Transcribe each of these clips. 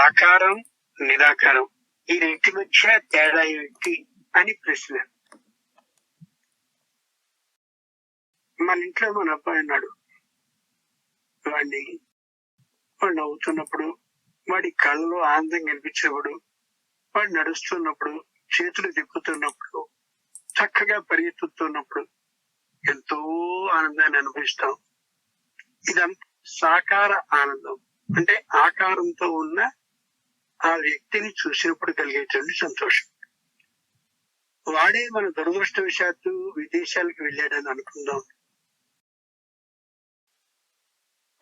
సాకారం నిరాకారం. ఈ రెంటి మధ్య తేడా ఏంటి అని ప్రశ్న. మన ఇంట్లో మన అబ్బాయి ఉన్నాడు. వాడిని వాడు నవ్వుతున్నప్పుడు వాడి కళ్ళలో ఆనందం కనిపించినప్పుడు వాడు నడుస్తున్నప్పుడు చేతులు తిప్పుతున్నప్పుడు చక్కగా పరిగెత్తుతున్నప్పుడు ఎంతో ఆనందాన్ని అనుభవిస్తాం. ఇదంతా సాకార ఆనందం. అంటే ఆకారంతో ఉన్న ఆ వ్యక్తిని చూసినప్పుడు కలిగేటువంటి సంతోషం. వాడే మన దురదృష్టవశాత్తు విదేశాలకు వెళ్ళాడని అనుకుందాం.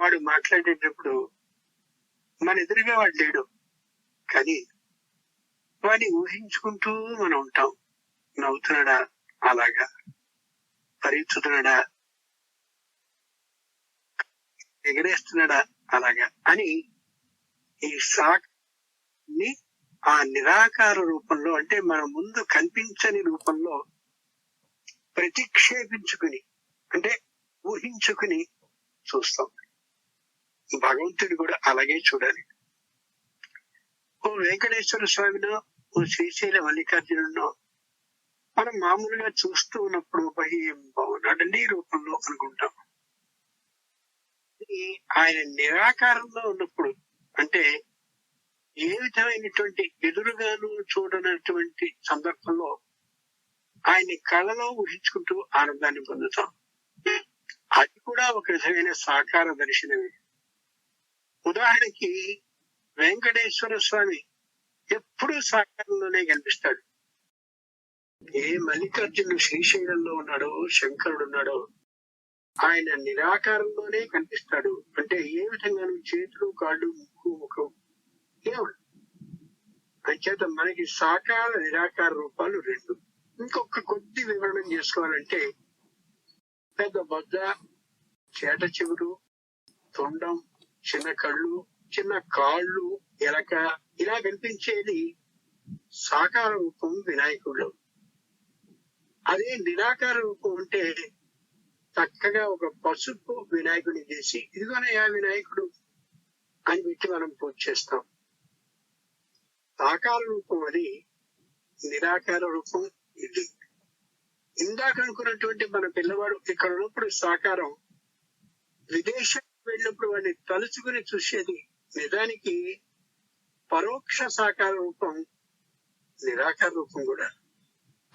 వాడు మాట్లాడేటప్పుడు మన ఎదురుగా వాడు లేడు. కానీ వాడిని ఊహించుకుంటూ మనం ఉంటాం. నవ్వుతున్నాడా? అలాగా. పరిగెత్తుతున్నాడా? ఎగరేస్తున్నాడా? అలాగా అని ఈ సాక్షిని ఆ నిరాకార రూపంలో అంటే మన ముందు కనిపించని రూపంలో ప్రతిక్షేపించుకుని అంటే ఊహించుకుని చూస్తాం. భగవంతుడు కూడా అలాగే చూడాలి. ఓ వెంకటేశ్వర స్వామినో ఓ శ్రీశైల మల్లికార్జునునో మనం మామూలుగా చూస్తూ ఉన్నప్పుడు భయం బాగున్నాడండి రూపంలో అనుకుంటాం. ఆయన నిరాకారంలో ఉన్నప్పుడు అంటే ఏ విధమైనటువంటి ఎదురుగాను చూడనటువంటి సందర్భంలో ఆయన్ని కళలో ఊహించుకుంటూ ఆనందాన్ని పొందుతాం. అది కూడా ఒక విధమైన సాకార దర్శనమే. ఉదాహరణకి వెంకటేశ్వర స్వామి ఎప్పుడూ సాకారంలోనే కనిపిస్తాడు. ఏ మల్లికార్జునుడు శ్రీశైలంలో ఉన్నాడో శంకరుడు ఉన్నాడో ఆయన నిరాకారంలోనే కనిపిస్తాడు. అంటే ఏ విధంగాను చేతులు కాళ్ళు ముక్కు ముఖం అంచేత మనకి సాకార నిరాకార రూపాలు రెండు. ఇంకొక కొద్ది వివరణం చేసుకోవాలంటే పెద్ద బొద్ద చేట చెవులు తొండం చిన్న కళ్ళు చిన్న కాళ్ళు ఎలక ఇలా కనిపించేది సాకార రూపం వినాయకుడు. అదే నిరాకార రూపం అంటే చక్కగా ఒక పసుపు వినాయకుడిని చేసి ఇదిగోనయ్యా వినాయకుడు అని పెట్టి మనం పూజ చేస్తాం. సాకార రూపం అది నిరాకార రూపం ఇది. ఇందాక అనుకున్నటువంటి మన పిల్లవాడు ఇక్కడ ఉన్నప్పుడు సాకారం విదేశం వెళ్ళినప్పుడు వాడిని తలుచుకుని చూసేది నిజానికి పరోక్ష సాకార రూపం నిరాకార రూపం కూడా.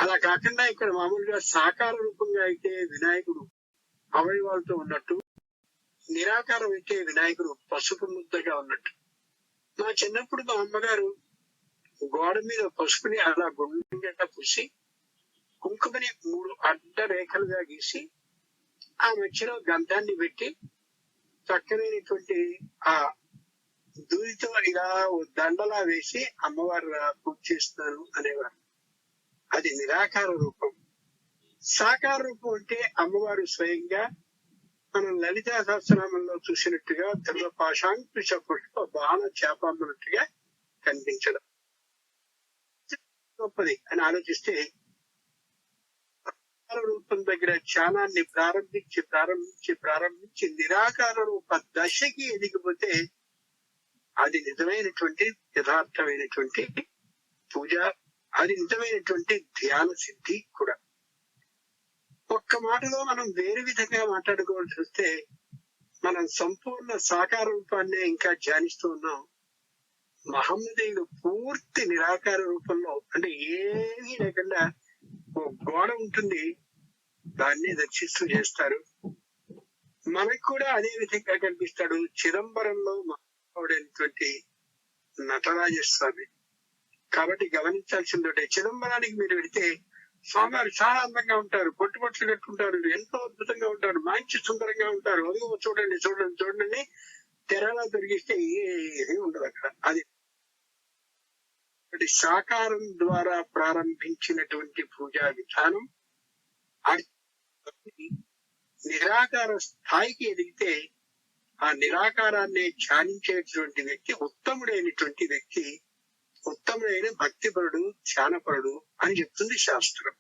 అలా కాకుండా ఇక్కడ మామూలుగా సాకార రూపంగా అయితే వినాయకుడు అవయవాలతో ఉన్నట్టు నిరాకారం అయితే వినాయకుడు పసుపు ముద్దగా ఉన్నట్టు. మా చిన్నప్పుడు మా అమ్మగారు గోడ మీద పసుపుని అలా గుండెగా పూసి కుంకుమని మూడు అడ్డ రేఖలుగా గీసి ఆ మధ్యలో గంధాన్ని పెట్టి చక్కనైనటువంటి ఆ దూరితో ఇలా ఓ దండలా వేసి అమ్మవారు పూజ చేస్తున్నాను అనేవారు. అది నిరాకార రూపం. సాకార రూపం అంటే అమ్మవారు స్వయంగా మనం లలితా సహస్రనామంలో చూసినట్టుగా ధ్రువ పాశాంకుశ పుష్ప బాణ చేపన్నట్టుగా కనిపించడం. గొప్పది అని ఆలోచిస్తే రూపం దగ్గర ధ్యానాన్ని ప్రారంభించి ప్రారంభించి ప్రారంభించి నిరాకార రూప దశకి ఎదిగిపోతే అది నిజమైనటువంటి యథార్థమైనటువంటి పూజ అది నిజమైనటువంటి ధ్యాన సిద్ధి కూడా. ఒక్క మాటలో మనం వేరే విధంగా మాట్లాడుకోవాల్సి వస్తే మనం సంపూర్ణ సాకార రూపాన్ని ఇంకా ధ్యానిస్తూ ఉన్నాం. మహమ్మదీయులు పూర్తి నిరాకార రూపంలో అంటే ఏమీ లేకుండా ఓ గోడ ఉంటుంది. దాన్ని దర్శిస్తూ చేస్తారు. మనకు కూడా అదే విధంగా కనిపిస్తాడు. చిదంబరంలో మహానుభావుడైనటువంటి నటరాజస్వామి. కాబట్టి గమనించాల్సింది ఒకటి చిదంబరానికి మీరు వెడితే స్వామివారు చాలా అందంగా ఉంటారు. పొట్టు పొట్లు కట్టుకుంటారు. ఎంతో అద్భుతంగా ఉంటారు. మంచి సుందరంగా ఉంటారు. అదిగో చూడండి చూడండి చూడండి తెరలా దొరికిస్తే ఏది ఉండదు అక్కడ. అది ఒకటి సాకారం ద్వారా ప్రారంభించినటువంటి పూజా విధానం నిరాకార స్థాయికి ఎదిగితే ఆ నిరాకారాన్ని ధ్యానించేటువంటి వ్యక్తి ఉత్తముడైనటువంటి వ్యక్తి ఉత్తముడైన భక్తిపరుడు ధ్యానపరుడు అని చెప్తుంది శాస్త్రం.